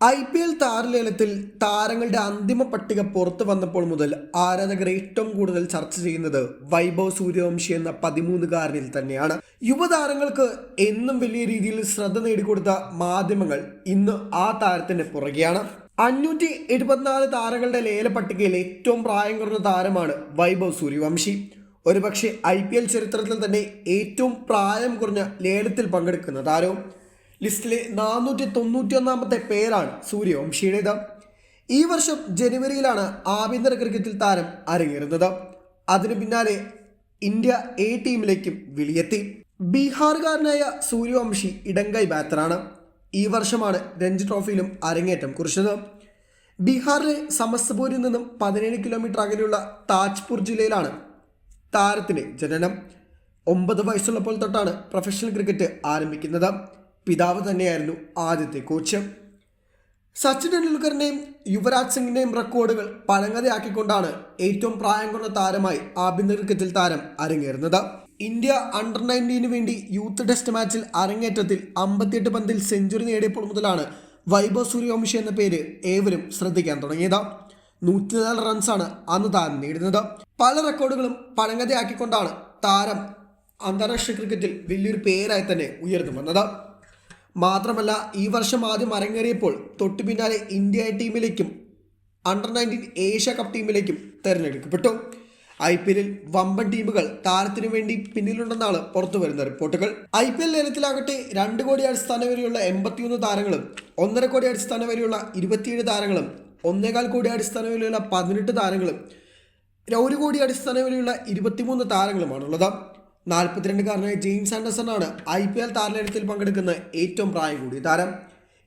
I P L താരലേലത്തിൽ താരങ്ങളുടെ അന്തിമ പട്ടിക പുറത്തു വന്നപ്പോൾ മുതൽ ആരാധകർ ഏറ്റവും കൂടുതൽ ചർച്ച ചെയ്യുന്നത് വൈഭവ് സൂര്യവംശി എന്ന പതിമൂന്നുകാരനിൽ തന്നെയാണ്. യുവതാരങ്ങൾക്ക് എന്നും വലിയ രീതിയിൽ ശ്രദ്ധ നേടിക്കൊടുത്ത മാധ്യമങ്ങൾ ഇന്ന് ആ താരത്തിന് പുറകെയാണ്. അഞ്ഞൂറ്റി എഴുപത്തിനാല് താരങ്ങളുടെ ലേല പട്ടികയിൽ ഏറ്റവും പ്രായം കുറഞ്ഞ താരമാണ് വൈഭവ് സൂര്യവംശി. ഒരുപക്ഷെ ഐ പി എൽ ചരിത്രത്തിൽ തന്നെ ഏറ്റവും പ്രായം കുറഞ്ഞ ലേലത്തിൽ പങ്കെടുക്കുന്ന താരവും. ലിസ്റ്റിലെ നാനൂറ്റി തൊണ്ണൂറ്റി ഒന്നാമത്തെ പേരാണ് സൂര്യവംശിയുടേത് ഈ വർഷം ജനുവരിയിലാണ് ആഭ്യന്തര ക്രിക്കറ്റിൽ താരം അരങ്ങേറുന്നത്. അതിനു പിന്നാലെ ഇന്ത്യ എ ടീമിലേക്കും വിളിയെത്തി. ബീഹാറുകാരനായ സൂര്യവംശി ഇടങ്കൈ ബാറ്ററാണ്. ഈ വർഷമാണ് രഞ്ജി ട്രോഫിയിലും അരങ്ങേറ്റം കുറിച്ചത്. ബീഹാറിലെ സമസ്തപൂരിൽ നിന്നും പതിനേഴ് കിലോമീറ്റർ അകലെയുള്ള താജ്പൂർ ജില്ലയിലാണ് താരത്തിന്റെ ജനനം. ഒമ്പത് വയസ്സുള്ളപ്പോൾ തൊട്ടാണ് പ്രൊഫഷണൽ ക്രിക്കറ്റ് ആരംഭിക്കുന്നത്. പിതാവ് തന്നെയായിരുന്നു ആദ്യത്തെ കോച്ച്. സച്ചിൻ ടെണ്ടുൽക്കറിന്റെയും യുവരാജ് സിംഗിന്റെയും റെക്കോർഡുകൾ പഴങ്കതയാക്കിക്കൊണ്ടാണ് ഏറ്റവും പ്രായം കുറഞ്ഞ താരമായി ആഭ്യന്തര ക്രിക്കറ്റിൽ താരം അരങ്ങേറുന്നത്. ഇന്ത്യ അണ്ടർ നയന്റീന് വേണ്ടി യൂത്ത് ടെസ്റ്റ് മാച്ചിൽ അരങ്ങേറ്റത്തിൽ അമ്പത്തിയെട്ട് പന്തിൽ സെഞ്ചുറി നേടിയപ്പോൾ മുതലാണ് വൈഭവ് സൂര്യവംശി എന്ന പേര് ഏവരും ശ്രദ്ധിക്കാൻ തുടങ്ങിയത്. നൂറ്റിനാല് റൺസാണ് അന്ന് താരം നേടുന്നത്. പല റെക്കോർഡുകളും പഴങ്കതയാക്കിക്കൊണ്ടാണ് താരം അന്താരാഷ്ട്ര ക്രിക്കറ്റിൽ വലിയൊരു പേരായി തന്നെ ഉയർന്നു വന്നത്. മാത്രമല്ല ഈ വർഷം ആദ്യം അരങ്ങേറിയപ്പോൾ തൊട്ടു പിന്നാലെ ഇന്ത്യ ടീമിലേക്കും അണ്ടർ നയന്റീൻ ഏഷ്യ കപ്പ് ടീമിലേക്കും തിരഞ്ഞെടുക്കപ്പെട്ടു. ഐ പി എല്ലിൽ വമ്പൻ ടീമുകൾ താരത്തിനു വേണ്ടി പിന്നിലുണ്ടെന്നാണ് പുറത്തു വരുന്ന റിപ്പോർട്ടുകൾ. ഐ പി എൽ ലേലത്തിലാകട്ടെ രണ്ട് കോടി അടിസ്ഥാന വരെയുള്ള എൺപത്തിയൊന്ന് താരങ്ങളും ഒന്നര കോടി അടിസ്ഥാന വരെയുള്ള ഇരുപത്തിയേഴ് താരങ്ങളും ഒന്നേകാൽ കോടി അടിസ്ഥാന വരെയുള്ള പതിനെട്ട് താരങ്ങളും ഒരു കോടി അടിസ്ഥാന വരെയുള്ള ഇരുപത്തിമൂന്ന് താരങ്ങളുമാണുള്ളത്. നാൽപ്പത്തിരണ്ടുകാരനായ ജെയിംസ് ആൻഡർസൺ ആണ് ഐ പി എൽ താരലയത്തിൽ പങ്കെടുക്കുന്ന ഏറ്റവും പ്രായം കൂടിയ താരം.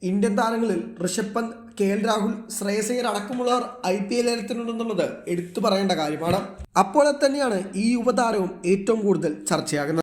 ഇന്ത്യൻ താരങ്ങളിൽ ഋഷഭ് പന്ത് കെ എൽ രാഹുൽ ശ്രേയസയ്യർ അടക്കമുള്ളവർ ഐ പി എൽ ലേലത്തിലുണ്ടെന്നുള്ളത് എടുത്തു പറയേണ്ട കാര്യമാണ്. അപ്പോൾ തന്നെയാണ് ഈ യുവതാരവും ഏറ്റവും കൂടുതൽ ചർച്ചയാകുന്നത്.